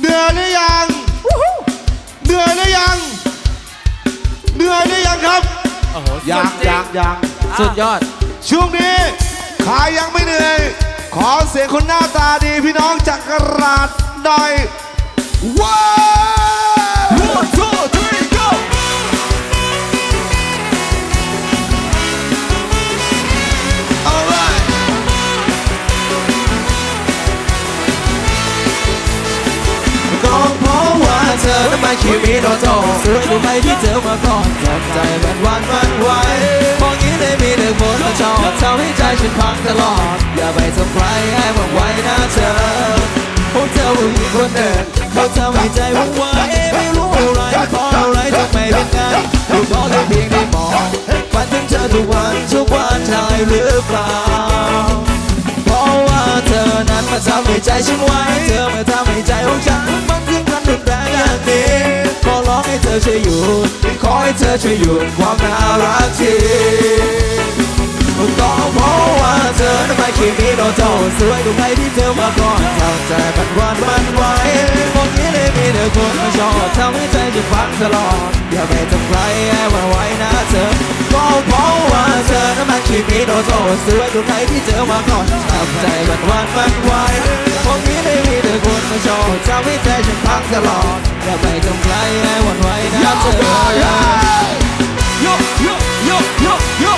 เหนื่อยหรือยังเหนื่อยหรือยังเหนื่อยหรือยังครับโอ้โหยังสุดจริยังยังสุดยอด ช่วงนี้ใครยังไม่เหนื่อย ขอเสียงคนหน้าตาดีพี่น้องจากกราดหน่อยว้าว one two three เธอนั้นมาคิมิโนโตะสวยกว่าใครที่เจอมาก่อนทำใจมันหวันมันไหวมองงี้เลยมีแต่คนมาชอบทำให้ใจฉันพังตลอด อย่าไปสนใครให้หวังไว้นะเธอพวกเธอผู้หญิงคนเดิมเขาทำให้ใจหวังไว้ไม่รู้อะไรเพราะอะไรทำไมเป็นไงดูขอเลยเพียงได้มองฝันถึงเธอทุกวันทุกวันใช่หรือเปล่าเพราะว่าเธอนั้นมาทำให้ใจฉันไว้เธอมาทำให้ใจของฉันมัน ให้เธอช่วยหยุดขอให้เธอช่วยหยุดความน่ารักที ก็เพราะว่าเธอนั้นไม่คิดมีโนโตะสวยกว่าใครที่เธอมาก่อนทำใจมันหวันมันไหวมองนี้เลยมีแต่คนมาชอบทำให้ใจฉันฟังตลอด อย่าไปทำใครให้หวันไหวนะเธอก็เพราะว่าเธอนั้นมันคิดมีโนโตะสวยกว่าใครที่เจอมาก่อนทำใจมันหวันมันไหวมองนี้เลยมีแต่คนมาชอบทำให้ใจฉันพังตลอด อย่าไปทำใครให้หวันไหวนะเธอโยโยโยโยโยโย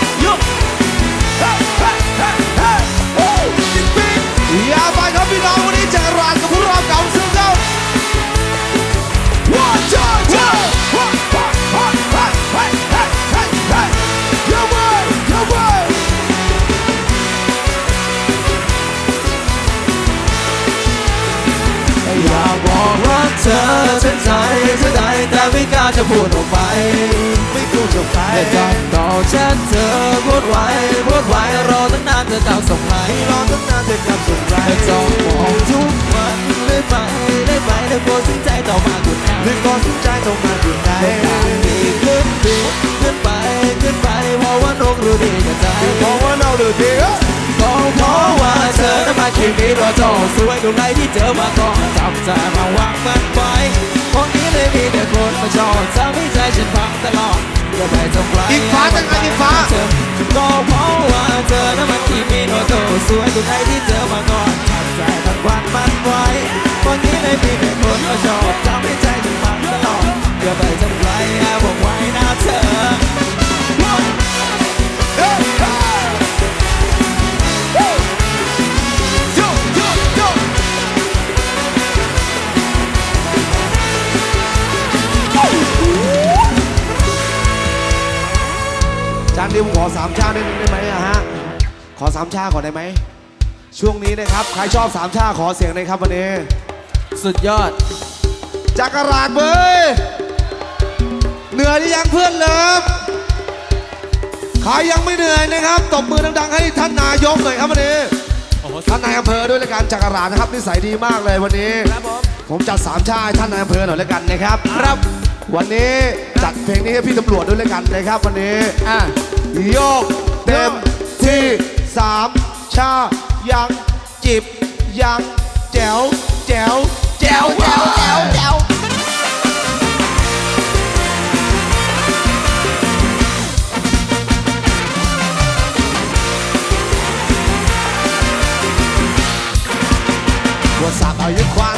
อย่าไปครับพี่น้องวันนี้จากร้านกับพวกเราเก่าซึ่งเจ้า One two two One one one one hey hey hey hey Come on come on อยากบอกรักเธอฉันใจเธอได้แต่ไม่กล้าจะพูดออกไป ไม่พูดจบไปแต่จำต่อฉันเธอ พูดไว้พูดไว้รอตั้งนานเธอจะส่งไหมรอตั้งนานจะกลับสุดไรแต่จ้องมองทุกวันได้ไปได้ไปได้โปรดสินใจต่อมาคุณแม่นึกก่อนสนใจตรงมาอยู่ไหนดีขึ้นดีขึ้นไปขึ้นไปเพราะว่านกรู้ดีกับใจมองว่าเราดือดเดือดก็เพราะว่าเธอนั้นมาคิดมีรอจอสวยกว่าใครที่เจอมาก่อนจำใจมาวางมันไว้คนนี้เลยมีแต่คนมาชอบทำให้ใจฉันพังตลอด อย่าไปทำร้ายอีกฟ้าจังไงอีกฟ้าเธอก็เพราะว่าเธอนั้นมันคิดมีรอจอสวยกว่าใครที่เจอมาก่อนจำใจมันวางมันไว้คนนี้เลยมีแต่คนมาชอบทำให้ใจฉันพังตลานเดียวผมขอสามชาติได้ได้ไหมอะฮะ ขอสามชาติก่อนได้ไหม ช่วงนี้นะครับ ใครชอบสามชาติขอเสียงหน่อยครับวันนี้ สุดยอด จักรราดเบยเหนื่อยหรือยังเพื่อนเลิฟใครยังไม่เหนื่อยนะครับ ตบมือดังๆให้ท่านนายกหน่อยครับวันนี้ โอ้โหท่านนายอำเภอด้วยละกันจักรราดนะครับนิสัยดีมากเลยวันนี้ ครับผมผมจัดสามชาติให้ท่านนายอำเภอหน่อยละกันนะครับ ครับ วันนี้จัดเพลงนี้ให้พี่ตำรวจด้วยละกันนะครับ วันนี้ อะ โยกเต็มที่สามชายังจิบยังแจ๋วแจ๋วแจ๋วแจ๋วแจ๋วแจ๋วว่าสาบเอายุควา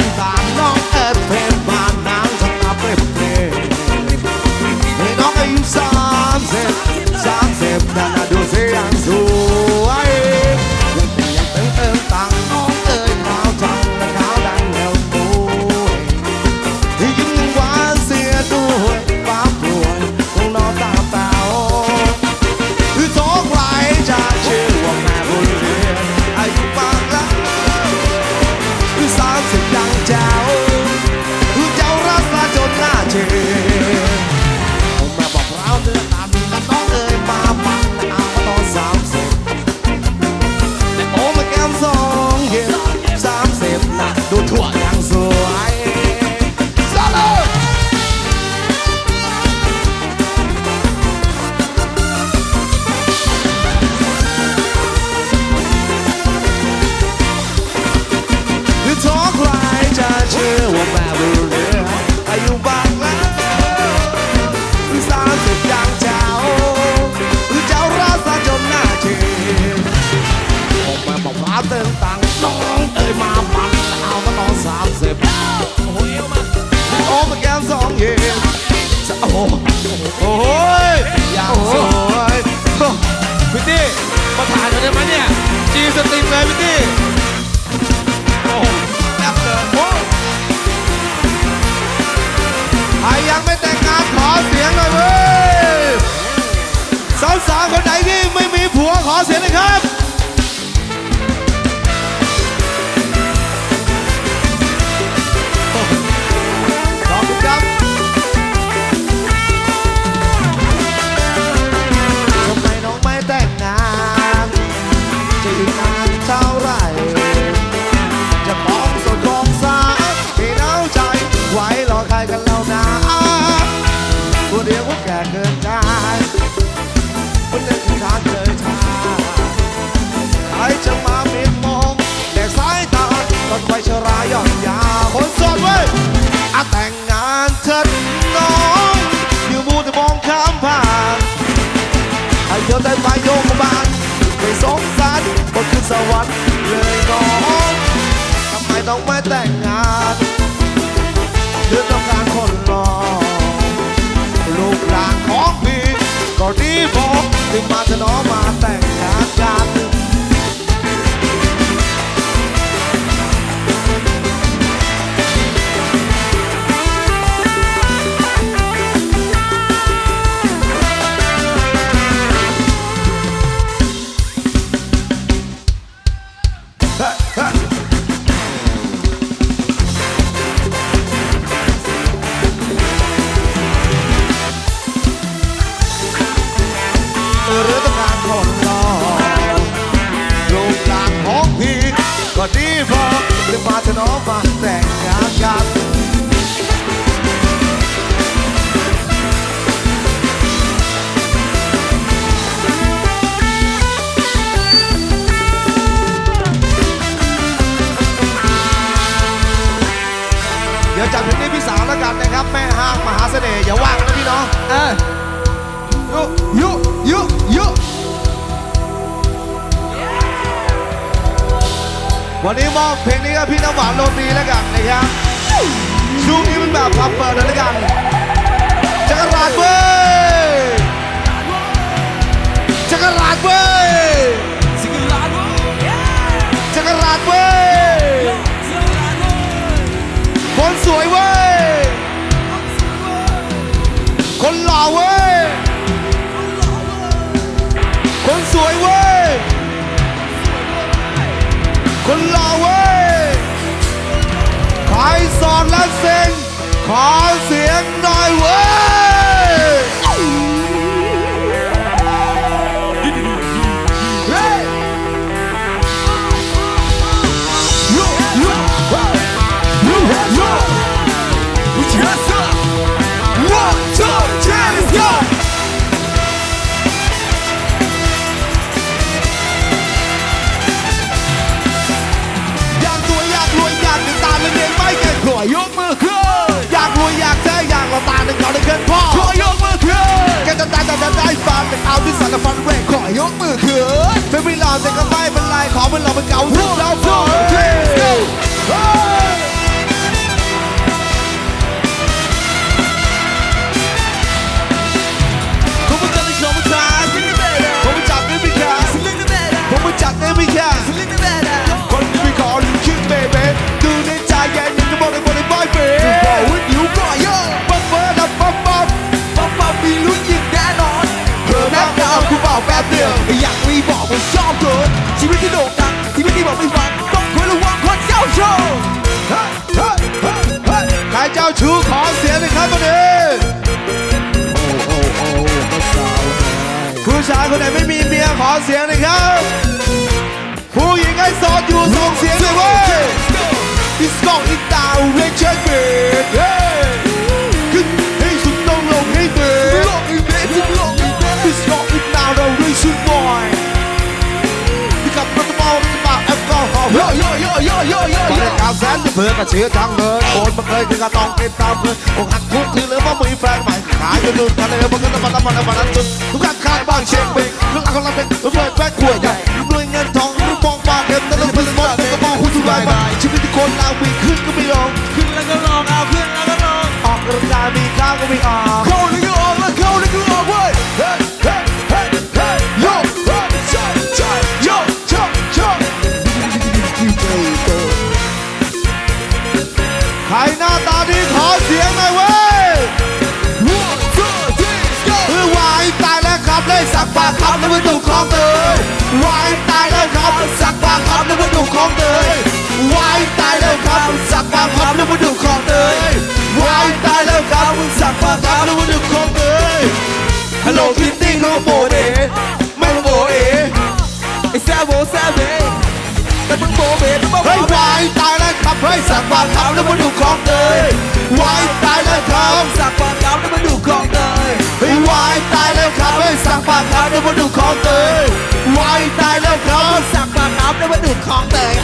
เสีย วัดเลยน้องทำไมต้องไม่แต่งงานหรือต้องการคนรอลูกหลานของพี่ก็ดีบอกถึงมาจะน้องมาแต่งงานกัน แล้วกันนะครับ แม่ห้างมหาเสน่ห์อย่าว่างนะพี่น้องเออยุยุยุยุวันนี้มอบเพลงนี้กับพี่น้ำหวานโรตีแล้วกันนะครับช่วงนี้มันแบบพับเปิดเลยแล้วกันจักรราดเว้ยจักรราดเว้ยสิงลาดจักรราดเว้ยคนสวยเว้ย คนหล่อเว้ย คนสวยเว้ย คนหล่อเว้ย ใครสอนและเซ็งขอเสียงหน่อยเว้ย ยกมือขึ้นไม่เป็นหล่อแต่ก็ไม่เป็นไรขอเป็นเราเป็นเก่าที่เราพอเฮ้ย แป๊บเดียวอยากรีบอกว่าชอบเกินชีวิตที่โด่งดังชีวิตที่บอกไม่ฟังต้องคอยระวังคนเจ้าชู้ใครเจ้าชู้ขอเสียงหน่อยครับวันนี้ผู้ชายคนไหนไม่มีเมียขอเสียงหน่อยครับ ผู้หญิงให้โสดอยู่ส่งเสียงเลยเว้ย It's going down เรียกเช็คเบร เพื่อกระเชื้อทางเดินโอนมาเคยถึงกระต้องเป็นตามเพื่อนอกหักทุกทีเลยว่ามีแฟนใหม่ขายอยู่นู่นทะเลมันก็ต้องมาทำมันมานนั้นจนทุกการขายบ้านเชียงเบงเรื่องราวของเราเป็นรถไฟแป๊กขวดใหญ่ด้วยเงินทองรูปมองมาเห็นแต่ต้องเป็นมองก็มองหุ้นทุรายไปชีวิตที่คนเราวิ่งขึ้นก็ไม่ลงขึ้นแล้วก็ลองเอาขึ้นแล้วก็ลองออกกำลังกายมีข้าวก็ไม่ออก ของเตยวายตายแล้วครับสักปากคำแล้วมาดูของเตยวายตายแล้วครับสักปากคำแล้วมาดูของเตยวายตายแล้วครับสักปากคำแล้วมาดูของเตยฮัลโหลคิตตี้โนโมเดไม่โมเอไอ้แซ่บโบแซ่บเบ้แต่มึงโบเบ้มึงโบเฮ้ยวายตายแล้วครับเฮ้ยสักปากคำแล้วมาดูของเตยวายตายแล้วครับสักปากครับแล้วมาดูคลองเตยเฮ้ยวายตายแล้วครับเฮ้ยสักปากคำแล้วมาดูของเตย คลองเตย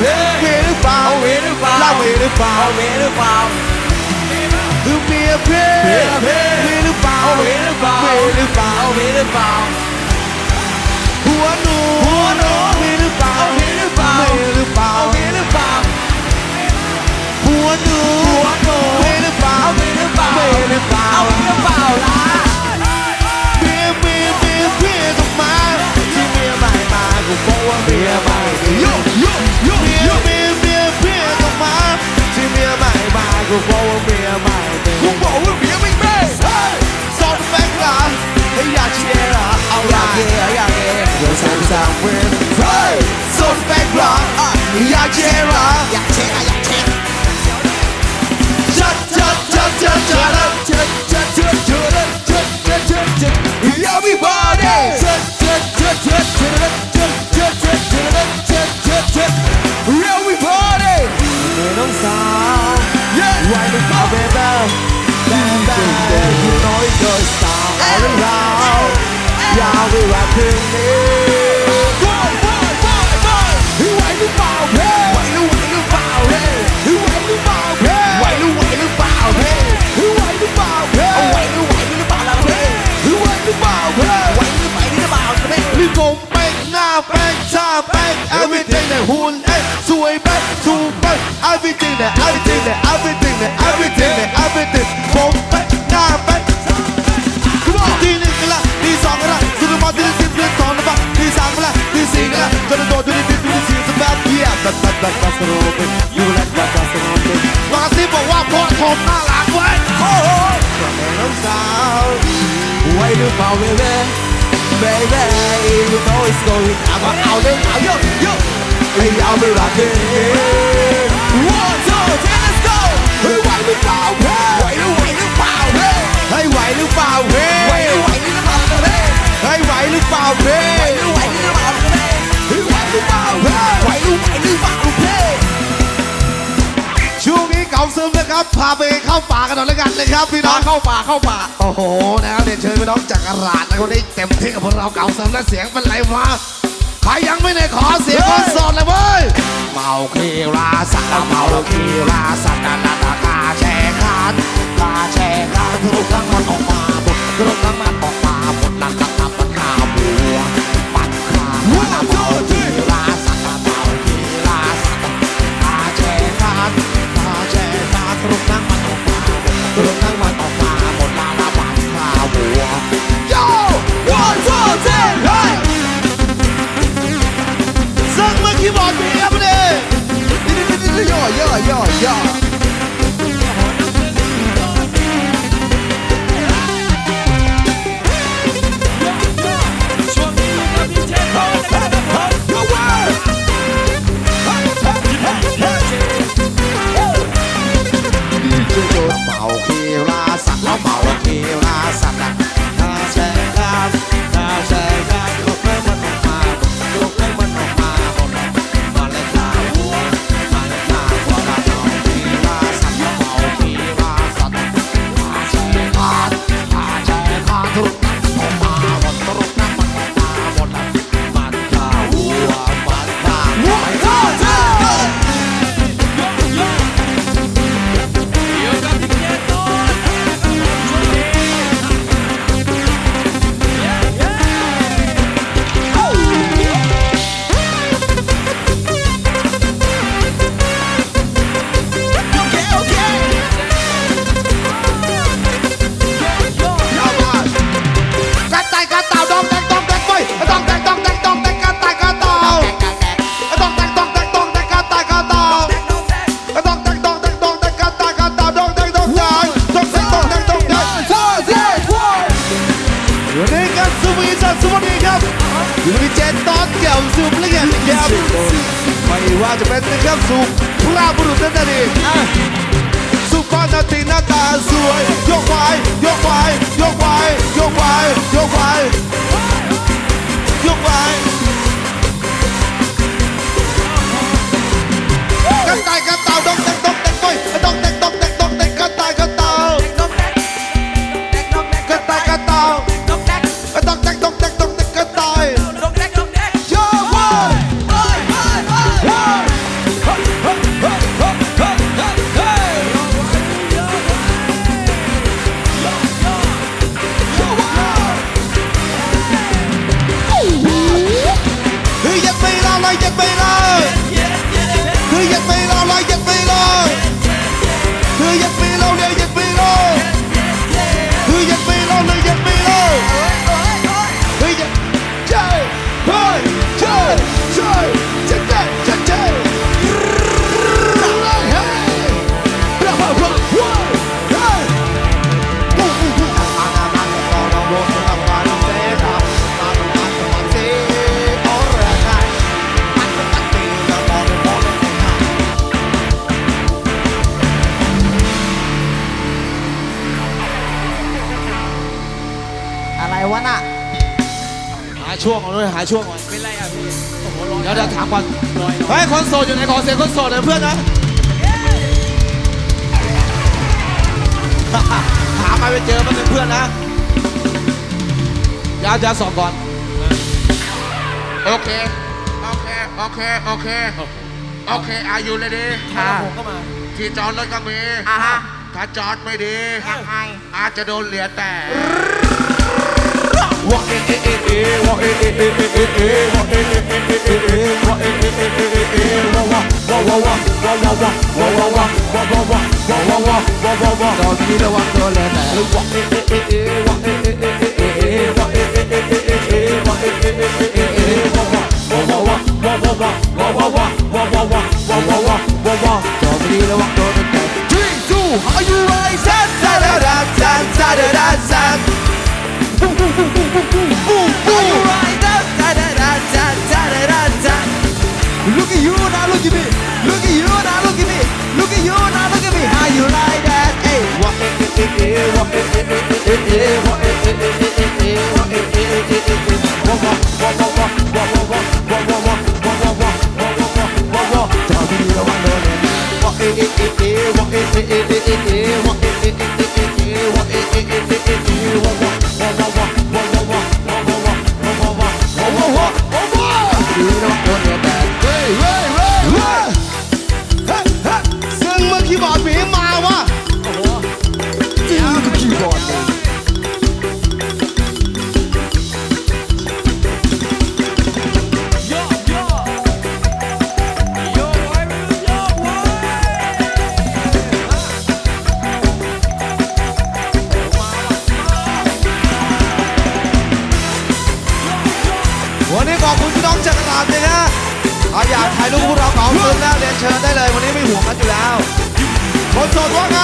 เดี๋ยวเฮ้เมียหรือเปล่าเอาเวหรือเปล่าเล่าเมียหรือเปล่าเอาเวหรือเปล่าถึงเมียเพลงเมียเพลงเมียหรือเปล่าเอาเวหรือเปล่าเมียหรือเปล่าเอาเวหรือเปล่าหัวหนูหัวหนูเมียหรือเปล่าเอาเวหรือเปล่าเมียหรือเปล่าเอาเวหรือเปล่าหัวหนูหัวหนูเมียหรือเปล่าเอาเวหรือเปล่าเมียหรือเปล่าเอาเวหรือเปล่าล่ะเมียเมียเมียเมียต้องมาที่เมียไม่มากูบอกว่าเมียไม่ดีโย 个我会变美丽，我会变明媚。Sound back line，嘿呀起来啦，All right，呀呀，我唱不上会。Hey, sound back line，啊，呀起来啦，呀起来呀起来。cha cha cha cha cha cha cha cha cha cha cha everybody cha để như nói đời sao all around Y'all be rapping it Quay, quay, quay, quay Quay lúc vào thế Quay lúc, quay lúc vào thế Quay lúc vào thế Quay lúc, quay lúc vào thế Quay lúc vào thế Quay lúc, quay lúc vào thế Quay lúc vào thế Quay lúc, quay lúc vào thế Liên cùng bang, na bang, cha bang Everything that hôn em Xuôi bang, xuôi bang Everything that, everything that, everything that, everything that, everything Bóng Come on, You Baby, you know it's going. I'm out and out, yo, yo. Hey, I'll be rocking. รือไหวหรือเปล่าเพ่ช่วงนี้เก่าซึมนะครับ พาไปเข้าป่ากันหน่อยแล้วกันนะครับพี่น้อง เข้าป่าเข้าป่า โอ้โหนะครับเรียนเชิญพี่น้องจากกราดนะคนนี้เต็มที่กับพวกเราเก่าซึมและเสียงเป็นไรวะใครยังไม่ได้ขอเสียงคอนสดเลยเว้ย เมาคีราสัตว์เมาคีราสัตว์นานาคาแชร์คานคาแชร์คานทุกครั้งมันออกมาหมดทุกครั้งมันออกมา่วงก่อนด้วหาช่วงก่อนเป็นไรอะพี่อ้เดี๋ยวจะถามก่อนร้อเฮ้ยคนโสดอยู่ไหนขอเสียงคนโสดเลยเพื่อนนะหามาไปเจอมันเป็นเพื่อนนะเดี๋ยวจะสอบก่อนโอเค โอเค โอเค โอเค โอเคอายุเลยดีค่ะผมก็มาที่จอดรถก็มีอ่าฮะ ถ้าจอดไม่ดีอาจจะโดนเหรียญแต่ Three, two, are you rising? ชิได้เลยวันนี้ไม่ห่วงกันอยู่แล้วคนโสดว่าไง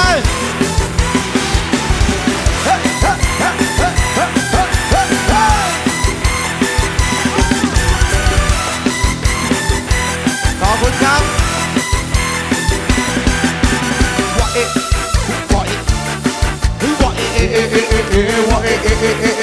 ขอบคุณครับว่าเอ๊ะว่าเอ๊ะว่าเอ๊ะเอ๊ะเอ๊ะว่าเอ๊ะเอ๊ะ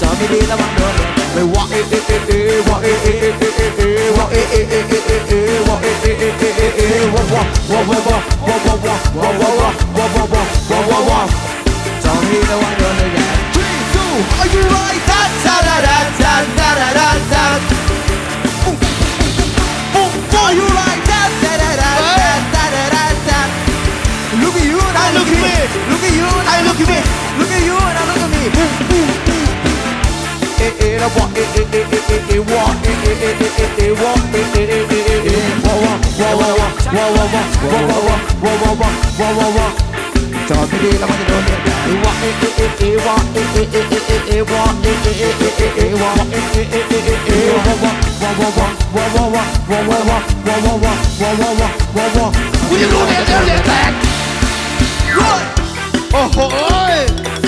จอดไม่ดีระวังโดนไม่วะเอเอเอเอวะเอเอเอเอเอเอวะเอเอเอเอเอเอวะเอเอเอเอเอเอวะวะวะวะวะวะวะวะวะวะวะวะวะวะวะวะวะจอดไม่ดีระวังโดนเลย Three two are you right? Da da da da da da da da Look at you and I look at me. Look at you and I look at me. Me, me, me. Eh, eh, la wa, eh, eh, eh, eh, eh, eh, wa, eh, eh, eh, eh, eh, eh, wa, eh, eh, eh, eh, eh, eh, wa, wa, wa, wa, wa, wa, wa, wa, wa, wa, wa, wa, wa, wa, wa, wa, wa. Tell me the love you know. Eh, wa, eh, eh, eh, eh, wa, eh, eh, eh, eh, eh, eh, wa, eh, eh, eh, eh, eh, eh, wa, eh, eh, eh, eh, eh, eh, wa, wa, wa, wa, wa, wa, wa, wa, wa, wa, wa, wa, wa, wa, wa, wa, wa, wa, wa. Will you know that they're back? Run! 哦吼